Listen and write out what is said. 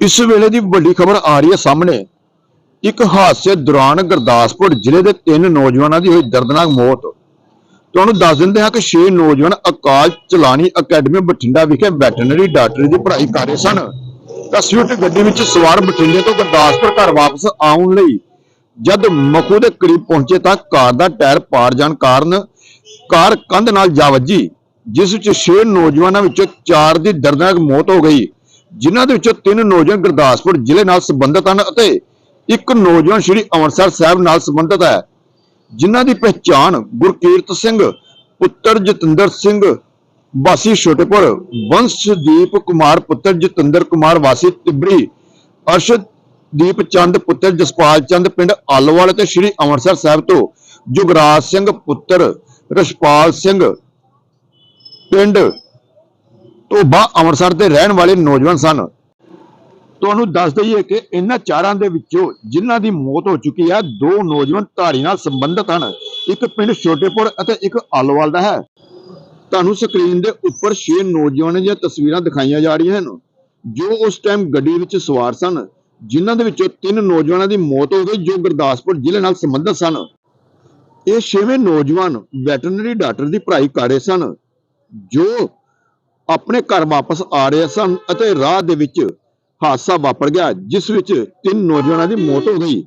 ਇਸ ਵੇਲੇ ਦੀ ਵੱਡੀ ਖਬਰ ਆ ਰਹੀ ਹੈ ਸਾਹਮਣੇ। ਇੱਕ ਹਾਦਸੇ ਦੌਰਾਨ ਗੁਰਦਾਸਪੁਰ ਜ਼ਿਲ੍ਹੇ ਦੇ ਤਿੰਨ ਨੌਜਵਾਨਾਂ ਦੀ ਹੋਈ ਦਰਦਨਾਕ ਮੌਤ। ਤੁਹਾਨੂੰ ਦੱਸ ਦਿੰਦੇ ਹਾਂ ਕਿ 6 ਨੌਜਵਾਨ ਅਕਾਲ ਚਲਾਣੀ ਅਕੈਡਮੀ ਬਠਿੰਡਾ ਵਿਖੇ ਵੈਟਰਨਰੀ ਡਾਕਟਰੀ ਦੀ ਪੜ੍ਹਾਈ ਕਰ ਰਹੇ ਸਨ। ਤਾਂ ਸਵਿਫਟ ਗੱਡੀ ਵਿੱਚ ਸਵਾਰ ਬਠਿੰਡੇ ਤੋਂ ਗੁਰਦਾਸਪੁਰ ਘਰ ਵਾਪਸ ਆਉਣ ਲਈ ਜਦ ਮਖੂ ਦੇ ਕਰੀਬ ਪਹੁੰਚੇ ਤਾਂ ਕਾਰ ਦਾ ਟਾਇਰ ਪਾਰ ਜਾਣ ਕਾਰਨ ਕਾਰ ਕੰਧ ਨਾਲ ਜਾ ਵੱਜੀ, ਜਿਸ ਵਿੱਚ 6 ਨੌਜਵਾਨਾਂ ਵਿੱਚੋਂ 4 ਦੀ ਦਰਦਨਾਕ ਮੌਤ ਹੋ ਗਈ। ਜਿਨ੍ਹਾਂ ਦੇ ਵਿੱਚੋਂ ਤਿੰਨ ਨੌਜਵਾਨ ਗੁਰਦਾਸਪੁਰ ਜ਼ਿਲ੍ਹੇ ਨਾਲ ਸੰਬੰਧਿਤ ਹਨ ਅਤੇ ਇੱਕ ਨੌਜਵਾਨ ਸ਼੍ਰੀ ਅੰਮ੍ਰਿਤਸਰ ਸਾਹਿਬ ਨਾਲ ਸੰਬੰਧਿਤ ਹੈ, ਜਿਨ੍ਹਾਂ ਦੀ ਪਹਿਚਾਣ ਗੁਰਕੀਰਤ ਸਿੰਘ, ਪੁੱਤਰ ਜਤਿੰਦਰ ਸਿੰਘ, ਵਾਸੀ ਛੋਟੇਪੁਰ, ਵੰਸ਼ਦੀਪ ਕੁਮਾਰ, ਪੁੱਤਰ ਜਤਿੰਦਰ ਕੁਮਾਰ, ਵਾਸੀ ਤਿਬੜੀ ਅਰਸ਼ਦੀਪ ਚੰਦ, ਪੁੱਤਰ ਜਸਪਾਲ ਚੰਦ, ਪਿੰਡ ਆਲੋਵਾਲ ਤੇ ਸ਼੍ਰੀ ਅੰਮ੍ਰਿਤਸਰ ਸਾਹਿਬ ਤੋਂ ਜੁਗਰਾਜ ਸਿੰਘ, ਪੁੱਤਰ ਰਸ਼ਪਾਲ ਸਿੰਘ, ਪਿੰਡ ਟੋਬਾ ਅੰਮ੍ਰਿਤਸਰ ਦੇ ਰਹਿਣ ਵਾਲੇ ਨੌਜਵਾਨ ਸਨ। ਤੁਹਾਨੂੰ ਦੱਸ ਦਈਏ ਕਿ ਇਹਨਾਂ ਚਾਰਾਂ ਦੇ ਵਿੱਚੋਂ ਜਿਨ੍ਹਾਂ ਦੀ ਮੌਤ ਹੋ ਚੁੱਕੀ ਹੈ ਦੋ ਨੌਜਵਾਨ ਧਾਰੀ ਨਾਲ ਸੰਬੰਧਿਤ ਹਨ। ਇੱਕ ਪਿੰਡ ਛੋਟੇਪੁਰ ਅਤੇ ਇੱਕ ਆਲੋਵਾਲ ਦਾ ਹੈ। ਤੁਹਾਨੂੰ ਸਕਰੀਨ ਦੇ ਉੱਪਰ 6 ਨੌਜਵਾਨਾਂ ਦੀਆਂ ਤਸਵੀਰਾਂ ਦਿਖਾਈਆਂ ਜਾ ਰਹੀਆਂ ਹਨ, ਜੋ ਉਸ ਟਾਈਮ ਗੱਡੀ ਵਿੱਚ ਸਵਾਰ ਸਨ, ਜਿਨ੍ਹਾਂ ਦੇ ਵਿੱਚੋਂ ਤਿੰਨ ਨੌਜਵਾਨਾਂ ਦੀ ਮੌਤ ਹੋ ਗਈ, ਜੋ ਗੁਰਦਾਸਪੁਰ ਜ਼ਿਲ੍ਹੇ ਨਾਲ ਸੰਬੰਧਿਤ ਸਨ। ਇਹ ਛੇਵੇਂ ਨੌਜਵਾਨ ਵੈਟਰਨਰੀ ਡਾਕਟਰ ਦੀ ਪੜ੍ਹਾਈ ਕਰ ਰਹੇ ਸਨ, ਜੋ ਆਪਣੇ ਘਰ ਵਾਪਸ ਆ ਰਹੇ ਸਨ ਅਤੇ ਰਾਹ ਦੇ ਵਿੱਚ ਹਾਦਸਾ ਵਾਪਰ ਗਿਆ, ਜਿਸ ਵਿੱਚ ਤਿੰਨ ਨੌਜਵਾਨਾਂ ਦੀ ਮੌਤ ਹੋ ਗਈ।